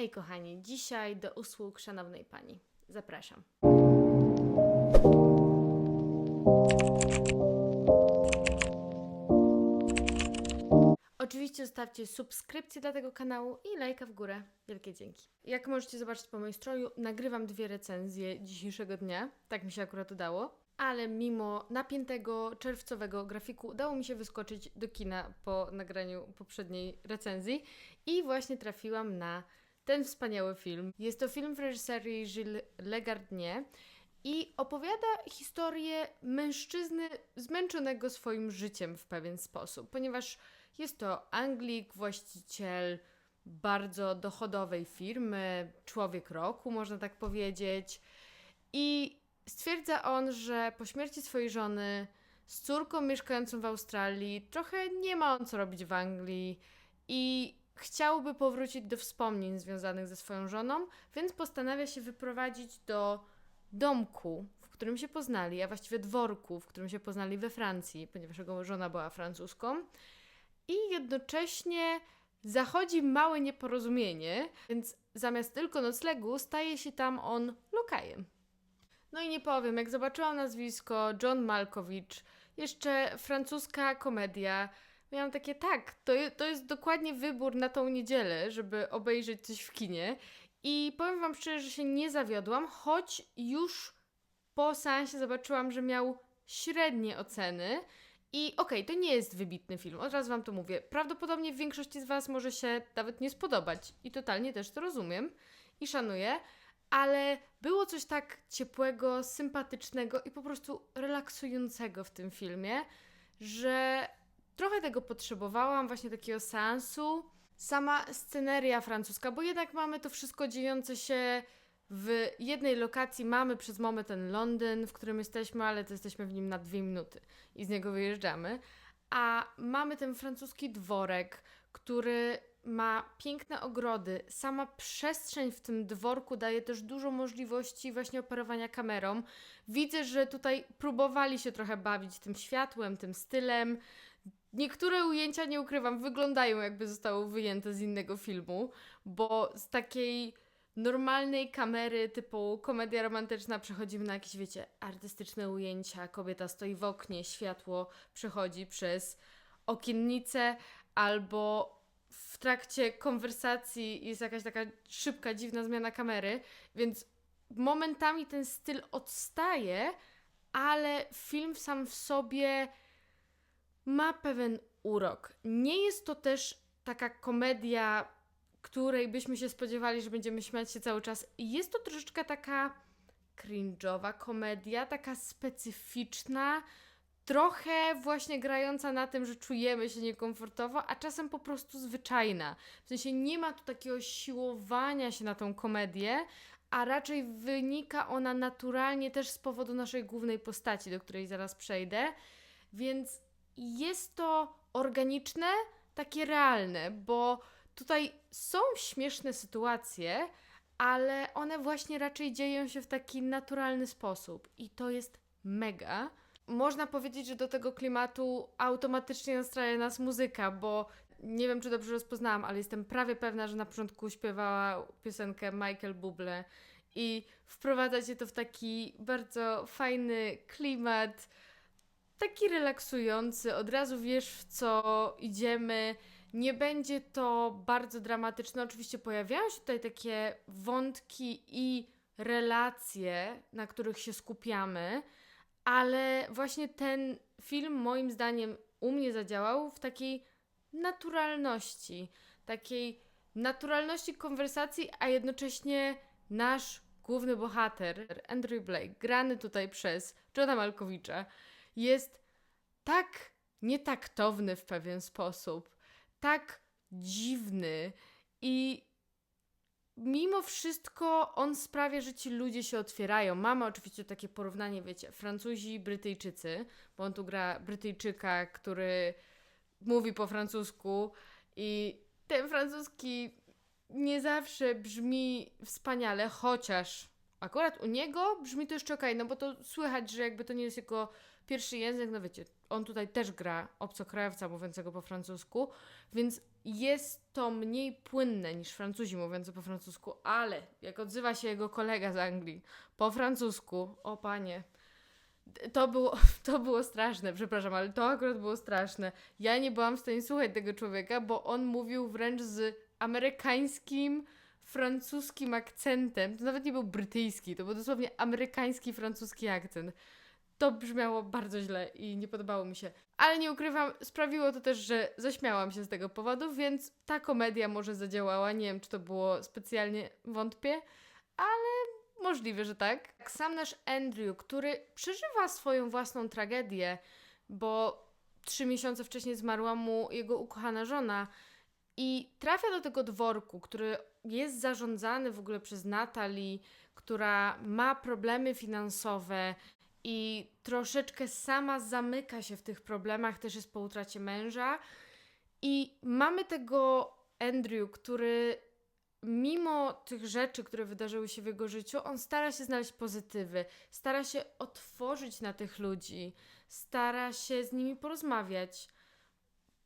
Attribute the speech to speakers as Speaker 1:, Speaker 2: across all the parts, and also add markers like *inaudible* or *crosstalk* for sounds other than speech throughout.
Speaker 1: Hej kochani, dzisiaj do usług szanownej pani. Zapraszam. Oczywiście zostawcie subskrypcję dla tego kanału i lajka w górę. Wielkie dzięki. Jak możecie zobaczyć po moim stroju, nagrywam dwie recenzje dzisiejszego dnia. Tak mi się akurat udało. Ale mimo napiętego czerwcowego grafiku udało mi się wyskoczyć do kina po nagraniu poprzedniej recenzji i właśnie trafiłam na ten wspaniały film. Jest to film w reżyserii Gilles Legardnier i opowiada historię mężczyzny zmęczonego swoim życiem w pewien sposób, ponieważ jest to Anglik, właściciel bardzo dochodowej firmy, człowiek roku, można tak powiedzieć. I stwierdza on, że po śmierci swojej żony z córką mieszkającą w Australii trochę nie ma on co robić w Anglii i chciałby powrócić do wspomnień związanych ze swoją żoną, więc postanawia się wyprowadzić do domku, w którym się poznali, a właściwie dworku, w którym się poznali we Francji, ponieważ jego żona była francuską. I jednocześnie zachodzi małe nieporozumienie, więc zamiast tylko noclegu staje się tam on lokajem. No i nie powiem, jak zobaczyłam nazwisko John Malkowicz, jeszcze francuska komedia, miałam takie, tak, to, to jest dokładnie wybór na tą niedzielę, żeby obejrzeć coś w kinie. I powiem Wam szczerze, że się nie zawiodłam, choć już po seansie zobaczyłam, że miał średnie oceny. I okej, to nie jest wybitny film, od razu Wam to mówię. Prawdopodobnie większości z Was może się nawet nie spodobać i totalnie też to rozumiem i szanuję, ale było coś tak ciepłego, sympatycznego i po prostu relaksującego w tym filmie, że trochę tego potrzebowałam, właśnie takiego seansu. Sama sceneria francuska, bo jednak mamy to wszystko dziejące się w jednej lokacji. Mamy przez moment ten Londyn, w którym jesteśmy, ale to jesteśmy w nim na dwie minuty i z niego wyjeżdżamy. A mamy ten francuski dworek, który ma piękne ogrody. Sama przestrzeń w tym dworku daje też dużo możliwości właśnie operowania kamerą. Widzę, że tutaj próbowali się trochę bawić tym światłem, tym stylem. Niektóre ujęcia, nie ukrywam, wyglądają jakby zostały wyjęte z innego filmu, bo z takiej normalnej kamery typu komedia romantyczna przechodzimy na jakieś, wiecie, artystyczne ujęcia. Kobieta stoi w oknie, światło przechodzi przez okiennicę albo w trakcie konwersacji jest jakaś taka szybka, dziwna zmiana kamery, więc momentami ten styl odstaje, ale film sam w sobie ma pewien urok. Nie jest to też taka komedia, której byśmy się spodziewali, że będziemy śmiać się cały czas. Jest to troszeczkę taka cringe'owa komedia, taka specyficzna, trochę właśnie grająca na tym, że czujemy się niekomfortowo, a czasem po prostu zwyczajna. W sensie nie ma tu takiego siłowania się na tą komedię, a raczej wynika ona naturalnie też z powodu naszej głównej postaci, do której zaraz przejdę. Więc jest to organiczne, takie realne, bo tutaj są śmieszne sytuacje, ale one właśnie raczej dzieją się w taki naturalny sposób i to jest mega. Można powiedzieć, że do tego klimatu automatycznie nastraja nas muzyka, bo nie wiem, czy dobrze rozpoznałam, ale jestem prawie pewna, że na początku śpiewała piosenkę Michael Bublé i wprowadza cię to w taki bardzo fajny klimat, taki relaksujący, od razu wiesz w co idziemy. Nie będzie to bardzo dramatyczne. Oczywiście pojawiają się tutaj takie wątki i relacje, na których się skupiamy, ale właśnie ten film moim zdaniem u mnie zadziałał w takiej naturalności, takiej naturalności konwersacji, a jednocześnie nasz główny bohater, Andrew Blake, grany tutaj przez Johna Malkowicza, jest tak nietaktowny w pewien sposób, tak dziwny i mimo wszystko on sprawia, że ci ludzie się otwierają. Mamy oczywiście takie porównanie, wiecie, Francuzi Brytyjczycy, bo on tu gra Brytyjczyka, który mówi po francusku i ten francuski nie zawsze brzmi wspaniale, chociaż akurat u niego brzmi to jeszcze okej, no bo to słychać, że jakby to nie jest jego pierwszy język, no wiecie, on tutaj też gra obcokrajowca mówiącego po francusku, więc jest to mniej płynne niż Francuzi mówiący po francusku, ale jak odzywa się jego kolega z Anglii po francusku, o panie, to było, *laughs* to było straszne, przepraszam, ale to akurat było straszne. Ja nie byłam w stanie słuchać tego człowieka, bo on mówił wręcz z amerykańskim, francuskim akcentem. To nawet nie był brytyjski, to był dosłownie amerykański, francuski akcent. To brzmiało bardzo źle i nie podobało mi się. Ale nie ukrywam, sprawiło to też, że zaśmiałam się z tego powodu, więc ta komedia może zadziałała. Nie wiem, czy to było specjalnie, wątpię, ale możliwe, że tak. Sam nasz Andrew, który przeżywa swoją własną tragedię, bo trzy miesiące wcześniej zmarła mu jego ukochana żona i trafia do tego dworku, który jest zarządzany w ogóle przez Natalie, która ma problemy finansowe i troszeczkę sama zamyka się w tych problemach, też jest po utracie męża. I mamy tego Andrew, który mimo tych rzeczy, które wydarzyły się w jego życiu, on stara się znaleźć pozytywy, stara się otworzyć na tych ludzi, stara się z nimi porozmawiać,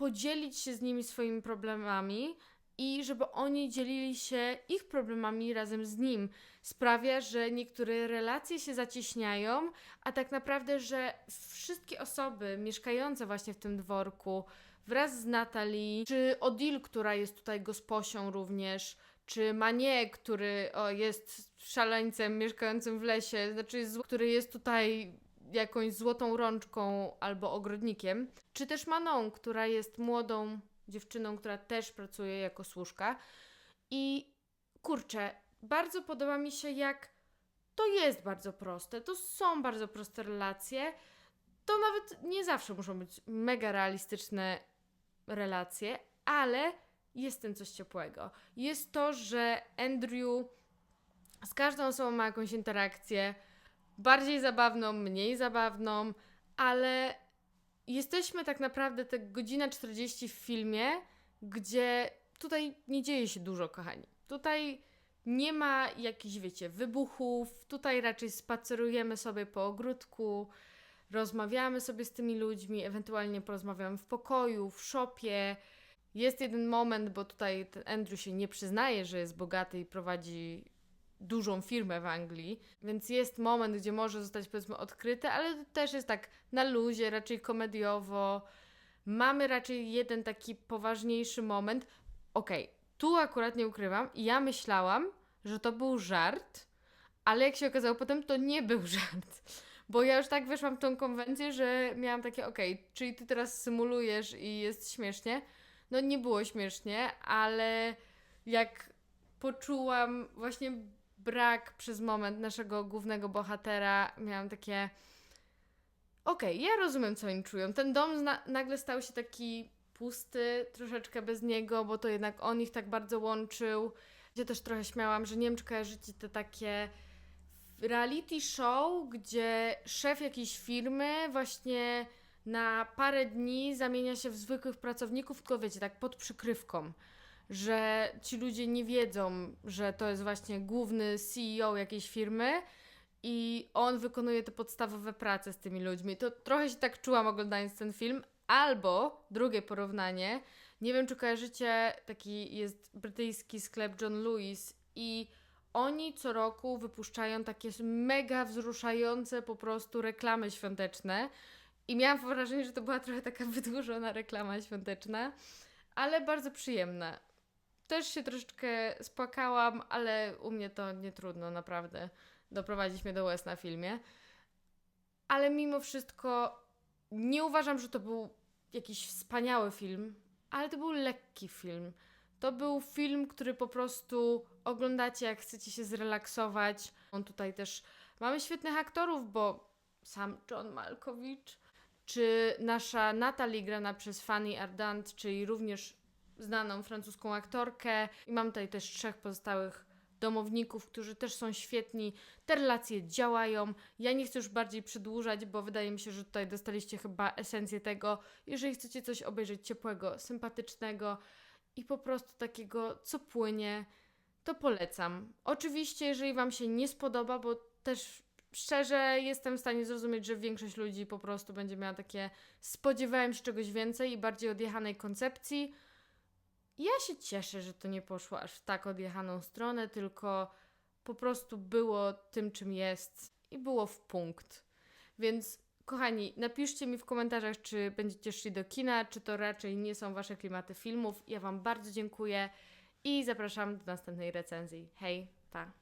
Speaker 1: podzielić się z nimi swoimi problemami i żeby oni dzielili się ich problemami razem z nim. Sprawia, że niektóre relacje się zacieśniają, a tak naprawdę, że wszystkie osoby mieszkające właśnie w tym dworku, wraz z Natalie, czy Odil, która jest tutaj gosposią również, czy Manie, który o, jest szaleńcem mieszkającym w lesie, znaczy, który jest tutaj jakąś złotą rączką albo ogrodnikiem, czy też Manon, która jest młodą dziewczyną, która też pracuje jako służka. I kurczę, bardzo podoba mi się, jak to jest bardzo proste. To są bardzo proste relacje. To nawet nie zawsze muszą być mega realistyczne relacje, ale jest tym coś ciepłego. Jest to, że Andrew z każdą osobą ma jakąś interakcję, bardziej zabawną, mniej zabawną, ale jesteśmy tak naprawdę te godzina 40 w filmie, gdzie tutaj nie dzieje się dużo, kochani. Tutaj nie ma jakichś, wiecie, wybuchów, tutaj raczej spacerujemy sobie po ogródku, rozmawiamy sobie z tymi ludźmi, ewentualnie porozmawiamy w pokoju, w szopie, jest jeden moment, bo tutaj Andrew się nie przyznaje, że jest bogaty i prowadzi dużą firmę w Anglii, więc jest moment, gdzie może zostać powiedzmy odkryty, ale to też jest tak na luzie, raczej komediowo. Mamy raczej jeden taki poważniejszy moment. Okej, okay, tu akurat nie ukrywam, ja myślałam, że to był żart, ale jak się okazało potem, to nie był *laughs* żart. Bo ja już tak weszłam w tą konwencję, że miałam takie, okej, okay, czyli ty teraz symulujesz i jest śmiesznie, no nie było śmiesznie, ale jak poczułam właśnie brak przez moment naszego głównego bohatera, miałam takie. Okej, okay, ja rozumiem, co oni czują. Ten dom nagle stał się taki pusty, troszeczkę bez niego, bo to jednak on ich tak bardzo łączył. Ja też trochę śmiałam, że nie wiem, czy kojarzycie te takie reality show, gdzie szef jakiejś firmy właśnie na parę dni zamienia się w zwykłych pracowników, tylko wiecie, tak pod przykrywką, że ci ludzie nie wiedzą, że to jest właśnie główny CEO jakiejś firmy i on wykonuje te podstawowe prace z tymi ludźmi. To trochę się tak czułam oglądając ten film. Albo drugie porównanie, nie wiem czy kojarzycie, taki jest brytyjski sklep John Lewis i oni co roku wypuszczają takie mega wzruszające po prostu reklamy świąteczne i miałam wrażenie, że to była trochę taka *laughs* wydłużona reklama świąteczna, ale bardzo przyjemna. Też się troszeczkę spłakałam, ale u mnie to nie trudno, naprawdę. Doprowadzić mnie do łez na filmie. Ale mimo wszystko nie uważam, że to był jakiś wspaniały film, ale to był lekki film. To był film, który po prostu oglądacie, jak chcecie się zrelaksować. On tutaj też mamy świetnych aktorów, bo sam John Malkowicz czy nasza Natalie grana przez Fanny Ardant, czyli również znaną francuską aktorkę. I mam tutaj też trzech pozostałych domowników, którzy też są świetni. Te relacje działają. Ja nie chcę już bardziej przedłużać, bo wydaje mi się, że tutaj dostaliście chyba esencję tego. Jeżeli chcecie coś obejrzeć ciepłego, sympatycznego i po prostu takiego, co płynie, to polecam. Oczywiście, jeżeli Wam się nie spodoba, bo też szczerze jestem w stanie zrozumieć, że większość ludzi po prostu będzie miała takie spodziewałem się czegoś więcej i bardziej odjechanej koncepcji. Ja się cieszę, że to nie poszło aż w tak odjechaną stronę, tylko po prostu było tym, czym jest i było w punkt. Więc kochani, napiszcie mi w komentarzach, czy będziecie szli do kina, czy to raczej nie są wasze klimaty filmów. Ja Wam bardzo dziękuję i zapraszam do następnej recenzji. Hej, pa!